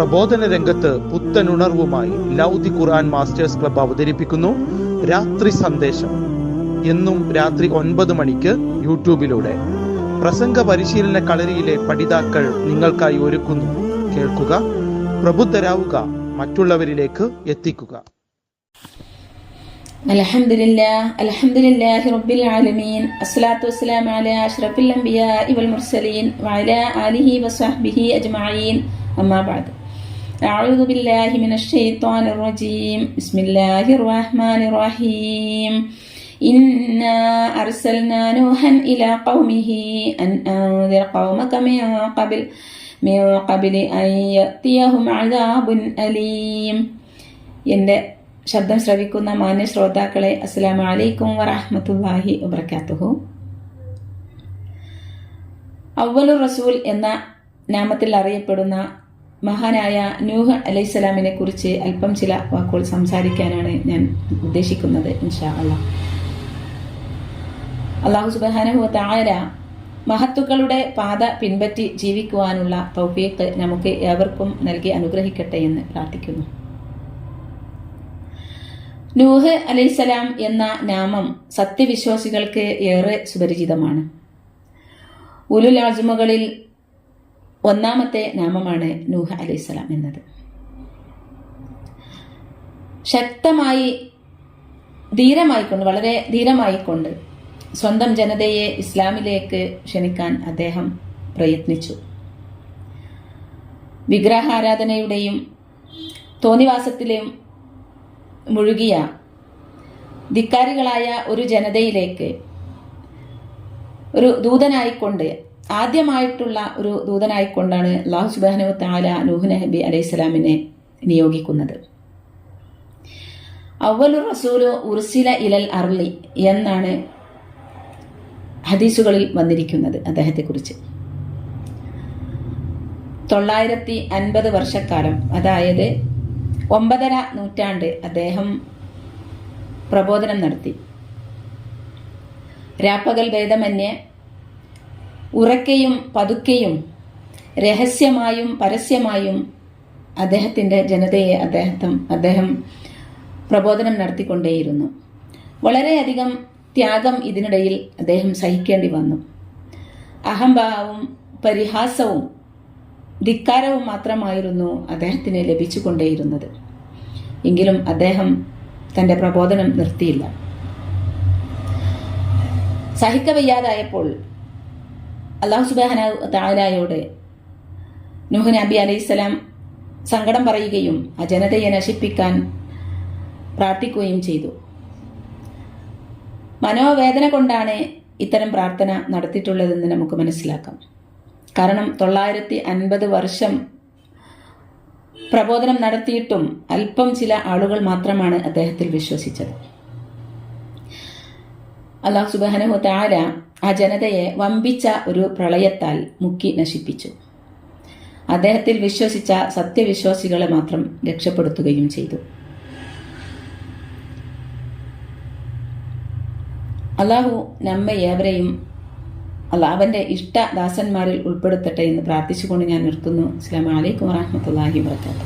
പ്രബോധന രംഗത്ത് പുത്തനുണർവുമായി ലൗദി ഖുർആൻ masters club അവതരിപ്പിക്കുന്നു രാത്രി സന്ദേശം എന്നും രാത്രി ഒൻപത് മണിക്ക് യൂട്യൂബിലൂടെ പ്രസംഗ പരിശീലന കളരിയിലെ പഠിതാക്കൾ നിങ്ങൾക്കായി ഒരുക്കുന്നു കേൾക്കുക പ്രബുദ്ധരാവുക മറ്റുള്ളവരിലേക്ക് എത്തിക്കുക الحمد لله الحمد لله رب العالمين الصلاة والسلام على أشرف الأنبياء والمرسلين وعلى آله وصحبه أجمعين أما بعد أعوذ بالله من الشيطان الرجيم بسم الله الرحمن الرحيم إنا أرسلنا نوحا إلى قومه أن أنذر قومك من قبل من قبل أن يأتيهم عذاب أليم എൻ്റെ ശബ്ദം ശ്രവിക്കുന്ന മാന്യ ശ്രോതാക്കളെ അസ്സലാമു അലൈക്കും വറഹ്മത്തുള്ളാഹി വബർക്കാത്തുഹു അവ്വലു റസൂൽ എന്ന നാമത്തിൽ അറിയപ്പെടുന്ന മഹാനായ നൂഹ് അലൈഹിസ്സലാമിനെ കുറിച്ച് അല്പം ചില വാക്കുകൾ സംസാരിക്കാനാണ് ഞാൻ ഉദ്ദേശിക്കുന്നത് ഇൻഷാ അല്ല അള്ളാഹു സുബാനഹു താര മഹത്തുക്കളുടെ പാത പിൻപറ്റി ജീവിക്കുവാനുള്ള തൗഫീഖ് നമുക്ക് ഏവർക്കും നൽകി അനുഗ്രഹിക്കട്ടെ എന്ന് പ്രാർത്ഥിക്കുന്നു. നൂഹ് അലൈഹിസ്സലാം എന്ന നാമം സത്യവിശ്വാസികൾക്ക് ഏറെ സുപരിചിതമാണ്. ഉലുൽ ആജുമകളിൽ ഒന്നാമത്തെ നാമമാണ് നൂഹ് അലൈഹിസ്സലാം എന്നത്. ശക്തമായി ധീരമായിക്കൊണ്ട് വളരെ ധീരമായിക്കൊണ്ട് സ്വന്തം ജനതയെ ഇസ്ലാമിലേക്ക് ക്ഷണിക്കാൻ അദ്ദേഹം പ്രയത്നിച്ചു. വിഗ്രഹാരാധനയുടെയും തോന്നിവാസത്തിലെയും മുഴുകിയ ധിക്കാരികളായ ഒരു ജനതയിലേക്ക് ഒരു ദൂതനായിക്കൊണ്ട് ആദ്യമായിട്ടുള്ള ഒരു ദൂതനായിക്കൊണ്ടാണ് അള്ളാഹു സുബാനു താല നൂഹ് അലൈഹി സ്വലാമിനെ നിയോഗിക്കുന്നത്. അവലു റസൂലു ഉർസില ഇലൽ അർലി എന്നാണ് ഹദീസുകളിൽ വന്നിരിക്കുന്നത് അദ്ദേഹത്തെക്കുറിച്ച്. തൊള്ളായിരത്തി അൻപത് വർഷക്കാലം അതായത് ഒമ്പതര നൂറ്റാണ്ട് അദ്ദേഹം പ്രബോധനം നടത്തി. രാപ്പകൽ ഭേദമന്യേ ഉറക്കെയും പതുക്കെയും രഹസ്യമായും പരസ്യമായും അദ്ദേഹത്തിന്റെ ജനതയെ അദ്ദേഹം അദ്ദേഹം പ്രബോധനം നടത്തിക്കൊണ്ടേയിരുന്നു. വളരെയധികം ത്യാഗം ഇതിനിടയിൽ അദ്ദേഹം സഹിക്കേണ്ടി വന്നു. അഹംഭാവവും പരിഹാസവും ധിക്കാരവും മാത്രമായിരുന്നു അദ്ദേഹത്തിന് ലഭിച്ചുകൊണ്ടേയിരുന്നത്. എങ്കിലും അദ്ദേഹം തന്റെ പ്രബോധനം നിർത്തിയില്ല. സഹിക്കവയ്യാതായപ്പോൾ അള്ളാഹു സുബാന താലായോട് നൂഹ് നബി അലൈഹിസ്സലാം സങ്കടം പറയുകയും ആ ജനതയെ നശിപ്പിക്കാൻ പ്രാർത്ഥിക്കുകയും ചെയ്തു. മനോവേദന കൊണ്ടാണ് ഇത്തരം പ്രാർത്ഥന നടത്തിയിട്ടുള്ളതെന്ന് നമുക്ക് മനസ്സിലാക്കാം. കാരണം തൊള്ളായിരത്തി അൻപത് വർഷം പ്രബോധനം നടത്തിയിട്ടും അല്പം ചില ആളുകൾ മാത്രമാണ് അദ്ദേഹത്തിൽ വിശ്വസിച്ചത്. അള്ളാഹു സുബാനഹു താര ആ ജനതയെ വമ്പിച്ച ഒരു പ്രളയത്താൽ മുക്കി നശിപ്പിച്ചു. അദ്ദേഹത്തിൽ വിശ്വസിച്ച സത്യവിശ്വാസികളെ മാത്രം രക്ഷപ്പെടുത്തുകയും ചെയ്തു. അള്ളാഹു നമ്മെ ഏവരെയും അല്ല അവന്റെ ഇഷ്ടദാസന്മാരിൽ ഉൾപ്പെടുത്തട്ടെ എന്ന് പ്രാർത്ഥിച്ചുകൊണ്ട് ഞാൻ നിർത്തുന്നു. അസ്ലാം വലൈക്കും വാഹമത്തല്ലാഹി വർക്കാത്തു